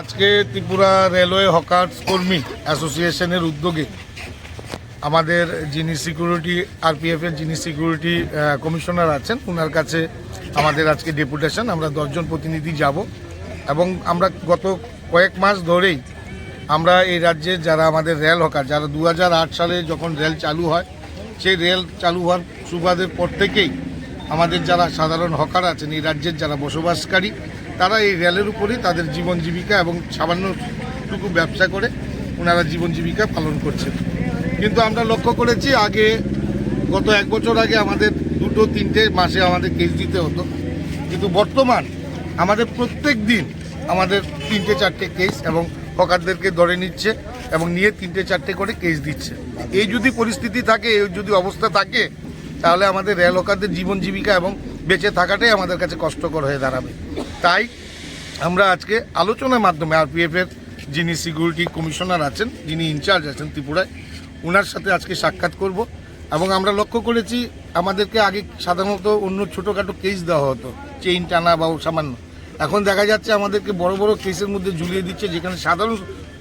আজকে Tripura railway hawkers কর্মী অ্যাসোসিয়েশনের উদ্যোগে আমাদের যিনি সিকিউরিটি, আরপিএফের যিনি সিকিউরিটি কমিশনার আছেন ওনার কাছে আমাদের আজকে ডেপুটেশন। আমরা দশজন প্রতিনিধি যাব। এবং আমরা গত কয়েক মাস ধরেই আমরা এই রাজ্যে যারা আমাদের রেল হকার, যারা দু হাজার আট সালে যখন রেল চালু হয়, সেই রেল চালু হওয়ার সুবাদের পর থেকেই আমাদের যারা সাধারণ হকার আছেন, এই রাজ্যের যারা বসবাসকারী, তারা এই রেলের উপরেই তাদের জীবন জীবিকা এবং সামান্যটুকু ব্যবসা করে ওনারা জীবন জীবিকা পালন করছেন। কিন্তু আমরা লক্ষ্য করেছি, আগে গত এক বছর আগে আমাদের দুটো তিনটে মাসে আমাদের কেস দিতে হতো। কিন্তু বর্তমান আমাদের প্রত্যেক দিন আমাদের তিনটে চারটে কেস এবং হকারদেরকে ধরে নিচ্ছে এবং নিয়ে তিনটে চারটে করে কেস দিচ্ছে। এই যদি পরিস্থিতি থাকে এই যদি অবস্থা থাকে, তাহলে আমাদের রেল হকারদের জীবন জীবিকা এবং বেঁচে থাকাটাই আমাদের কাছে কষ্টকর হয়ে দাঁড়াবে। তাই আমরা আজকে আলোচনার মাধ্যমে আরপিএফের যিনি সিকিউরিটি কমিশনার আছেন, যিনি ইনচার্জ আছেন ত্রিপুরায় ওনার সাথে আজকে সাক্ষাৎ করব এবং আমরা লক্ষ্য করেছি আমাদেরকে আগে সাধারণত অন্য ছোটোখাটো কেস দেওয়া হতো চেইন টানা বা সামান্য। এখন দেখা যাচ্ছে আমাদেরকে বড় বড় কেসের মধ্যে ঝুলিয়ে দিচ্ছে, যেখানে সাধারণ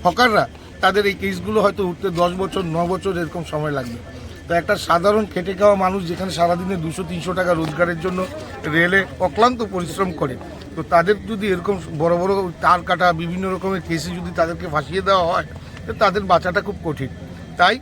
হকাররা তাদের এই কেসগুলো হয়তো উঠতে দশ বছর, ন বছর এরকম সময় লাগবে। তো একটা সাধারণ খেটে খাওয়া মানুষ যেখানে সারাদিনে দুশো, তিনশো টাকা রোজগারের জন্য রেলে অক্লান্ত পরিশ্রম করে, তো তাদের যদি এরকম বড় বড় তার কাটা, বিভিন্ন রকমের কেসে যদি তাদেরকে ফাঁসিয়ে দেওয়া হয়, তো তাদের বাঁচাটা খুব কঠিন। তাই